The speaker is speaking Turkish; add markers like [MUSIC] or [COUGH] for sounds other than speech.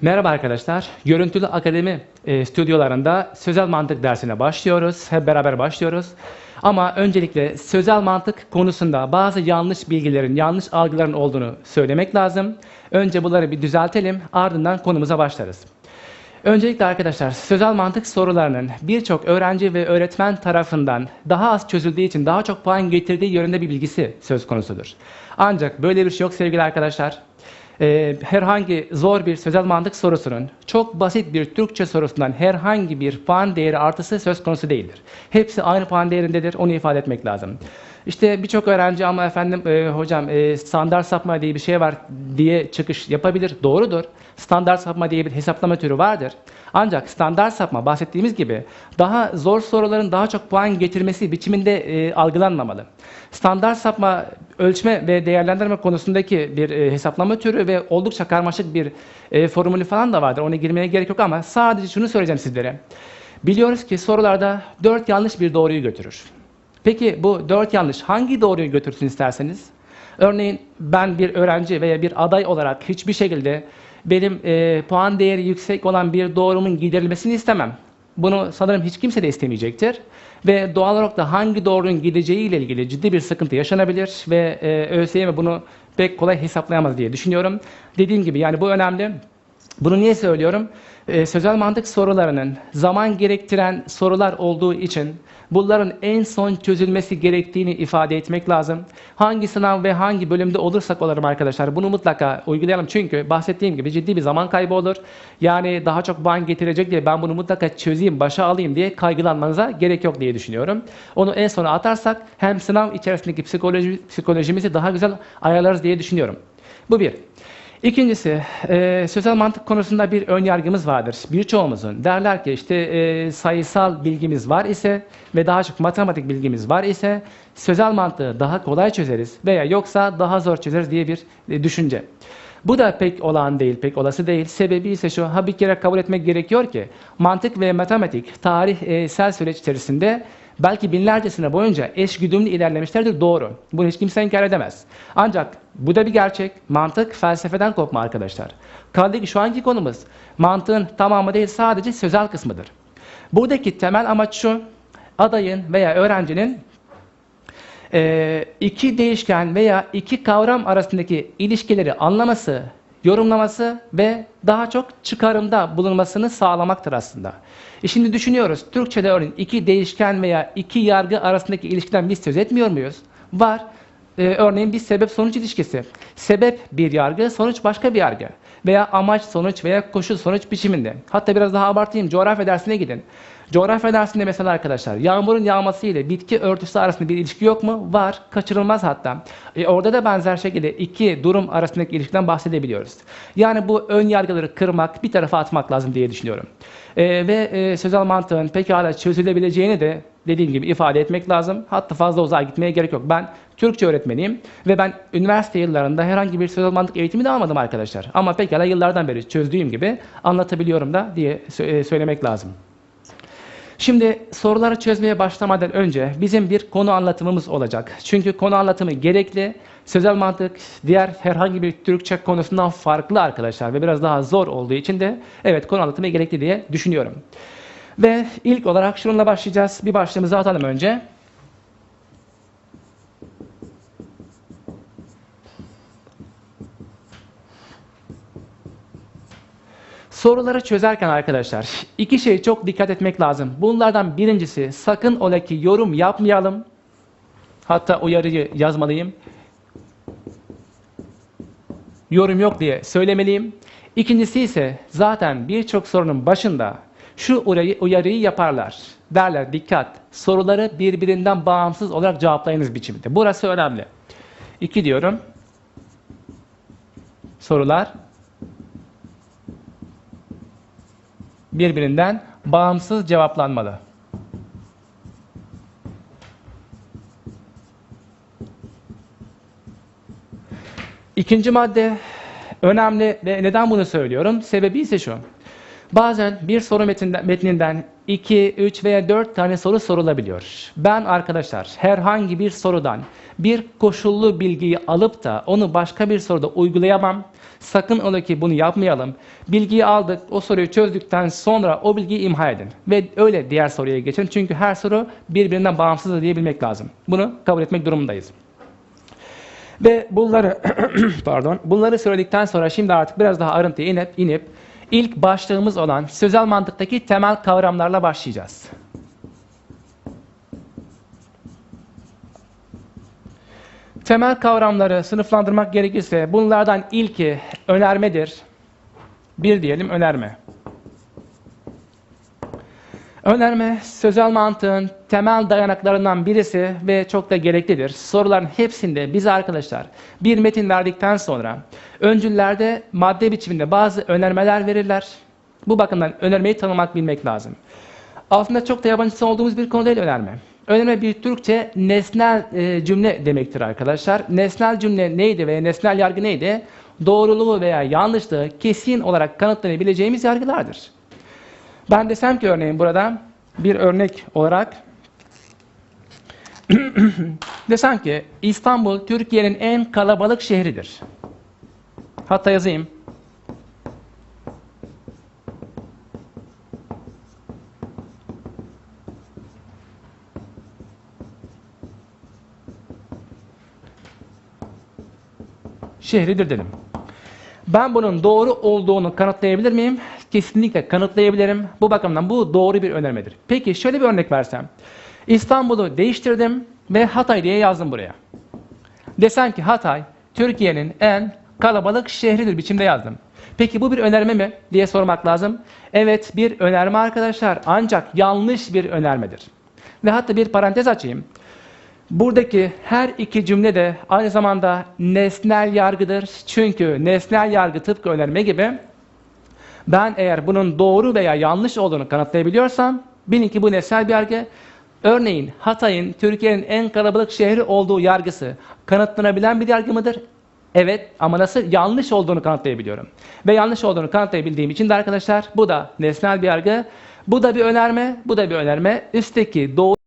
Merhaba arkadaşlar. Görüntülü Akademi e, stüdyolarında sözel mantık dersine başlıyoruz. Hep beraber başlıyoruz. Ama öncelikle sözel mantık konusunda bazı yanlış bilgilerin, yanlış algıların olduğunu söylemek lazım. Önce bunları bir düzeltelim, ardından konumuza başlarız. Öncelikle arkadaşlar sözel mantık sorularının birçok öğrenci ve öğretmen tarafından daha az çözüldüğü için daha çok puan getirdiği yönünde bir bilgisi söz konusudur. Ancak böyle bir şey yok sevgili arkadaşlar. Ee, herhangi zor bir sözel mantık sorusunun çok basit bir Türkçe sorusundan herhangi bir puan değeri artısı söz konusu değildir. Hepsi aynı puan değerindedir. Onu ifade etmek lazım. İşte birçok öğrenci ama efendim e, hocam e, standart sapma diye bir şey var diye çıkış yapabilir. Doğrudur. Standart sapma diye bir hesaplama türü vardır. Ancak standart sapma bahsettiğimiz gibi daha zor soruların daha çok puan getirmesi biçiminde e, algılanmamalı. Standart sapma ölçme ve değerlendirme konusundaki bir e, hesaplama türü ve oldukça karmaşık bir e, formülü falan da vardır. Ona girmeye gerek yok ama sadece şunu söyleyeceğim sizlere. Biliyoruz ki sorularda 4 yanlış bir doğruyu götürür. Peki bu 4 yanlış hangi doğruyu götürsün isterseniz? Örneğin ben bir öğrenci veya bir aday olarak hiçbir şekilde benim e, puan değeri yüksek olan bir doğrumun giderilmesini istemem. Bunu sanırım hiç kimse de istemeyecektir. Ve doğal olarak da hangi doğrunun gideceği ile ilgili ciddi bir sıkıntı yaşanabilir ve e, ÖSYM bunu pek kolay hesaplayamaz diye düşünüyorum. Dediğim gibi yani bu önemli. Bunu niye söylüyorum? Ee, sözel mantık sorularının zaman gerektiren sorular olduğu için bunların en son çözülmesi gerektiğini ifade etmek lazım. Hangi sınav ve hangi bölümde olursak olalım arkadaşlar bunu mutlaka uygulayalım. Çünkü bahsettiğim gibi ciddi bir zaman kaybı olur. Yani daha çok puan getirecek diye ben bunu mutlaka çözeyim, başa alayım diye kaygılanmanıza gerek yok diye düşünüyorum. Onu en sona atarsak hem sınav içerisindeki psikoloji, psikolojimizi daha güzel ayarlarız diye düşünüyorum. Bu bir. İkincisi, e, sözel mantık konusunda bir ön yargımız vardır. Birçoğumuzun derler ki işte e, sayısal bilgimiz var ise ve daha çok matematik bilgimiz var ise sözel mantığı daha kolay çözeriz veya yoksa daha zor çözeriz diye bir e, düşünce. Bu da pek olağan değil, pek olası değil. Sebebi ise şu, ha bir kere kabul etmek gerekiyor ki mantık ve matematik tarihsel süreç içerisinde belki binlerce sene boyunca eş güdümlü ilerlemişlerdir doğru. Bunu hiç kimse inkar edemez. Ancak bu da bir gerçek. Mantık felsefeden kopma arkadaşlar. Kaldı ki şu anki konumuz mantığın tamamı değil sadece sözel kısmıdır. Buradaki temel amaç şu, adayın veya öğrencinin iki değişken veya iki kavram arasındaki ilişkileri anlaması, yorumlaması ve daha çok çıkarımda bulunmasını sağlamaktır aslında. E şimdi düşünüyoruz, Türkçe'de örneğin iki değişken veya iki yargı arasındaki ilişkiden biz söz etmiyor muyuz? Var. Ee, örneğin bir sebep-sonuç ilişkisi. Sebep bir yargı, sonuç başka bir yargı. Veya amaç sonuç veya koşul sonuç biçiminde. Hatta biraz daha abartayım, coğrafya dersine gidin. Coğrafya dersinde mesela arkadaşlar, yağmurun yağması ile bitki örtüsü arasında bir ilişki yok mu? Var, kaçırılmaz hatta. E, orada da benzer şekilde iki durum arasındaki ilişkiden bahsedebiliyoruz. Yani bu ön yargıları kırmak, bir tarafa atmak lazım diye düşünüyorum. E, ve e, sözel mantığın pekala çözülebileceğini de dediğim gibi ifade etmek lazım. Hatta fazla uzağa gitmeye gerek yok. Ben Türkçe öğretmeniyim ve ben üniversite yıllarında herhangi bir sözel mantık eğitimi de almadım arkadaşlar. Ama pekala yıllardan beri çözdüğüm gibi anlatabiliyorum da diye sö- söylemek lazım. Şimdi soruları çözmeye başlamadan önce bizim bir konu anlatımımız olacak. Çünkü konu anlatımı gerekli. Sözel mantık diğer herhangi bir Türkçe konusundan farklı arkadaşlar ve biraz daha zor olduğu için de evet konu anlatımı gerekli diye düşünüyorum. Ve ilk olarak şununla başlayacağız. Bir başlığımızı atalım önce. Soruları çözerken arkadaşlar iki şey çok dikkat etmek lazım. Bunlardan birincisi sakın ola ki yorum yapmayalım. Hatta uyarıyı yazmalıyım. Yorum yok diye söylemeliyim. İkincisi ise zaten birçok sorunun başında şu uyarıyı, yaparlar. Derler dikkat soruları birbirinden bağımsız olarak cevaplayınız biçiminde. Burası önemli. İki diyorum. Sorular birbirinden bağımsız cevaplanmalı. İkinci madde önemli ve neden bunu söylüyorum? Sebebi ise şu. Bazen bir soru metninden 2, 3 veya 4 tane soru sorulabiliyor. Ben arkadaşlar herhangi bir sorudan bir koşullu bilgiyi alıp da onu başka bir soruda uygulayamam. Sakın ola ki bunu yapmayalım. Bilgiyi aldık, o soruyu çözdükten sonra o bilgiyi imha edin. Ve öyle diğer soruya geçin. Çünkü her soru birbirinden bağımsızdır diyebilmek lazım. Bunu kabul etmek durumundayız. Ve bunları [CLEARS THROAT] pardon bunları söyledikten sonra şimdi artık biraz daha ayrıntıya inip inip ilk başlığımız olan sözel mantıktaki temel kavramlarla başlayacağız. Temel kavramları sınıflandırmak gerekirse bunlardan ilki önermedir. Bir diyelim önerme. Önerme, sözel mantığın temel dayanaklarından birisi ve çok da gereklidir. Soruların hepsinde bize arkadaşlar bir metin verdikten sonra öncüllerde madde biçiminde bazı önermeler verirler. Bu bakımdan önermeyi tanımak bilmek lazım. Aslında çok da yabancısı olduğumuz bir konu değil önerme. Önerme bir Türkçe nesnel e, cümle demektir arkadaşlar. Nesnel cümle neydi ve nesnel yargı neydi? Doğruluğu veya yanlışlığı kesin olarak kanıtlanabileceğimiz yargılardır. Ben desem ki örneğin burada bir örnek olarak [CLEARS THROAT] desem ki İstanbul Türkiye'nin en kalabalık şehridir. Hatta yazayım. Şehridir dedim. Ben bunun doğru olduğunu kanıtlayabilir miyim? Kesinlikle kanıtlayabilirim. Bu bakımdan bu doğru bir önermedir. Peki şöyle bir örnek versem. İstanbul'u değiştirdim ve Hatay diye yazdım buraya. Desem ki Hatay Türkiye'nin en kalabalık şehridir biçimde yazdım. Peki bu bir önerme mi diye sormak lazım. Evet bir önerme arkadaşlar ancak yanlış bir önermedir. Ve hatta bir parantez açayım. Buradaki her iki cümle de aynı zamanda nesnel yargıdır. Çünkü nesnel yargı tıpkı önerme gibi ben eğer bunun doğru veya yanlış olduğunu kanıtlayabiliyorsam bilin ki bu nesnel bir yargı. Örneğin Hatay'ın Türkiye'nin en kalabalık şehri olduğu yargısı kanıtlanabilen bir yargı mıdır? Evet ama nasıl? Yanlış olduğunu kanıtlayabiliyorum. Ve yanlış olduğunu kanıtlayabildiğim için de arkadaşlar bu da nesnel bir yargı. Bu da bir önerme, bu da bir önerme. Üstteki doğru